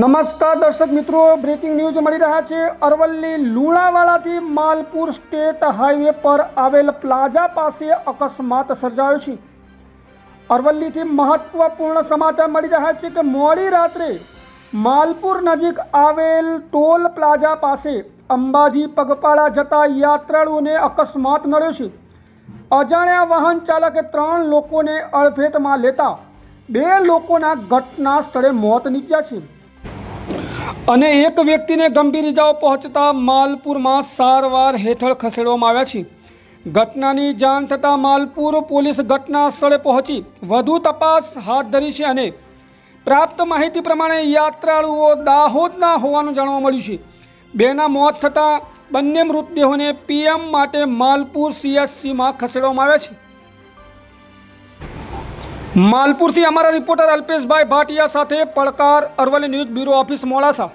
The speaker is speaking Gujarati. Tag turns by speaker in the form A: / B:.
A: નમસ્કાર દર્શક મિત્રો બ્રેકિંગ ન્યૂઝ મળી રહ્યા છે અરવલ્લી લુણાવાડાથી માલપુર સ્ટેટ હાઈવે પર આવેલ પ્લાઝા પાસે અકસ્માત સર્જાયો છે અરવલ્લીથી મહત્વપૂર્ણ સમાચાર મળી રહ્યા છે કે મોડી રાત્રે માલપુર નજીક આવેલ ટોલ પ્લાઝા પાસે અંબાજી પગપાળા જતા યાત્રાળુઓને અકસ્માત નડ્યો છે અજાણ્યા વાહન ચાલકે ત્રણ લોકોને અડફેટમાં લેતા બે લોકોના ઘટના સ્થળે મોત નીપજ્યા છે અને એક વ્યક્તિને ગંભીર ઇજાઓ પહોંચતા માલપુરમાં સારવાર હેઠળ ખસેડવામાં આવ્યા છે ઘટનાની જાણ થતાં માલપુર પોલીસ ઘટના સ્થળે પહોંચી વધુ તપાસ હાથ ધરી છે અને પ્રાપ્ત માહિતી પ્રમાણે યાત્રાળુઓ દાહોદના હોવાનું જાણવા મળ્યું છે બેના મોત થતાં બંને મૃતદેહોને પીએમ માટે માલપુર સીએસસીમાં ખસેડવામાં આવ્યા છે માલપુરથી અમારા રિપોર્ટર અલ્પેશભાઈ ભાટિયા સાથે પડકાર Aravalli news bureau office Modasa